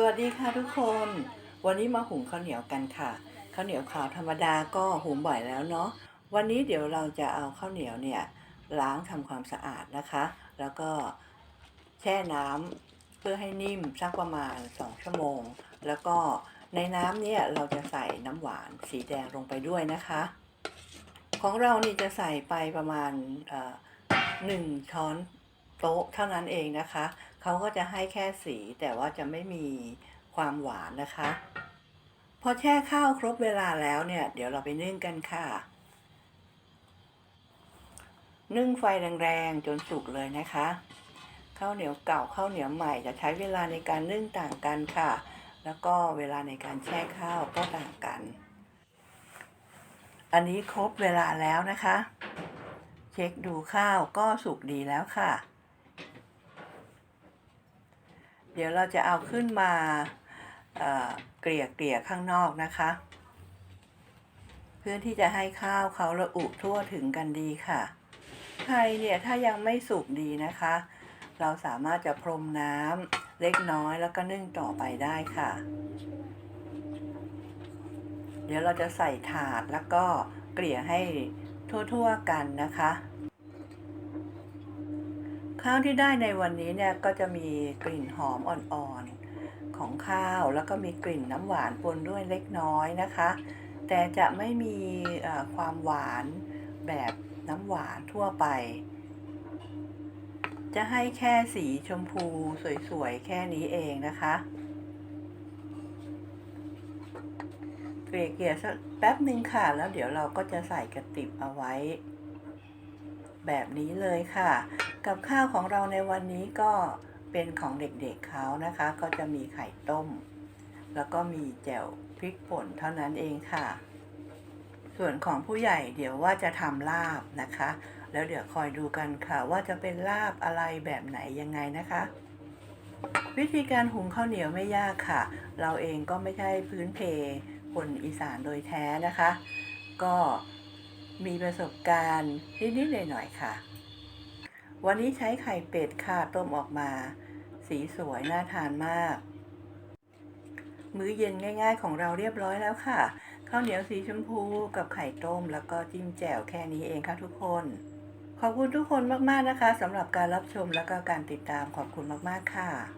สวัสดีค่ะทุกคน วันนี้มาหุงข้าวเหนียวกันค่ะ ข้าวเหนียวขาวธรรมดาก็หุงบ่อยแล้วเนาะ วันนี้เดี๋ยวเราจะเอาข้าวเหนียวเนี่ยล้างทำความสะอาดนะคะ แล้วก็แช่น้ำเพื่อให้นิ่มสักประมาณ 2 ชั่วโมง แล้วก็ในน้ำเนี่ยเราจะใส่น้ำหวานสีแดงลงไปด้วยนะคะ ของเรานี่จะใส่ไปประมาณหนึ่งช้อนโต๊ะเท่านั้นเองนะคะ เขาก็จะให้แค่สีแต่ว่าจะไม่มีความหวานนะคะ พอแช่ข้าวครบเวลาแล้วเนี่ย เดี๋ยวเราไปนึ่งกันค่ะ นึ่งไฟแรงๆจนสุกเลยนะคะข้าวเหนียวเก่าข้าวเหนียวใหม่จะใช้เวลาในการนึ่งต่างกันค่ะ แล้วก็เวลาในการแช่ข้าวก็ต่างกัน อันนี้ครบเวลาแล้วนะคะ เช็คดูข้าวก็สุกดีแล้วค่ะ เดี๋ยวเราจะเอาขึ้นมาเอ่อเกลี่ยเกลี่ยข้างนอกนะคะ เพื่อที่จะให้ข้าวเขาระอุทั่วถึงกันดีค่ะไข่เนี่ยถ้ายังไม่สุกดีนะคะ เราสามารถจะพรมน้ำเล็กน้อยแล้วก็นึ่งต่อไปได้ค่ะ เดี๋ยวเราจะใส่ถาดแล้วก็เกลี่ยให้ทั่วๆกันนะคะ ข้าวที่ได้ในวันนี้เนี่ยก็จะมีกลิ่นหอมอ่อนๆของข้าวแล้วก็มีกลิ่นน้ำหวานปนด้วยเล็กน้อยนะคะ แต่จะไม่มีความหวานแบบน้ำหวานทั่วไป จะให้แค่สีชมพูสวยๆ แค่นี้เองนะคะเกลี่ยเกลี่ยสักแป๊บหนึ่งค่ะ แล้วเดี๋ยวเราก็จะใส่กระติบเอาไว้ แบบนี้เลยค่ะ กับข้าวของเราในวันนี้ก็เป็นของเด็กๆเขานะคะ ก็จะมีไข่ต้ม แล้วก็มีแจ่วพริกป่นเท่านั้นเองค่ะ ส่วนของผู้ใหญ่เดี๋ยวว่าจะทำลาบนะคะ แล้วเดี๋ยวคอยดูกันค่ะว่าจะเป็นลาบอะไรแบบไหนยังไงนะคะ วิธีการหุงข้าวเหนียวไม่ยากค่ะ เราเองก็ไม่ใช่พื้นเพคนอีสานโดยแท้นะคะ ก็มีประสบการณ์นิดๆหน่อยๆค่ะ วันนี้ใช้ไข่เป็ดค่ะต้มออกมา สีสวยน่าทานมาก มื้อเย็นง่าย ๆ ของเราเรียบร้อยแล้วค่ะข้าวเหนียวสีชมพูกับไข่ต้ม แล้วก็จิ้มแจ่วแค่นี้เองค่ะทุกคน ขอบคุณทุกคนมากๆนะคะสำหรับการรับชมแล้วก็การติดตามขอบคุณมากๆค่ะ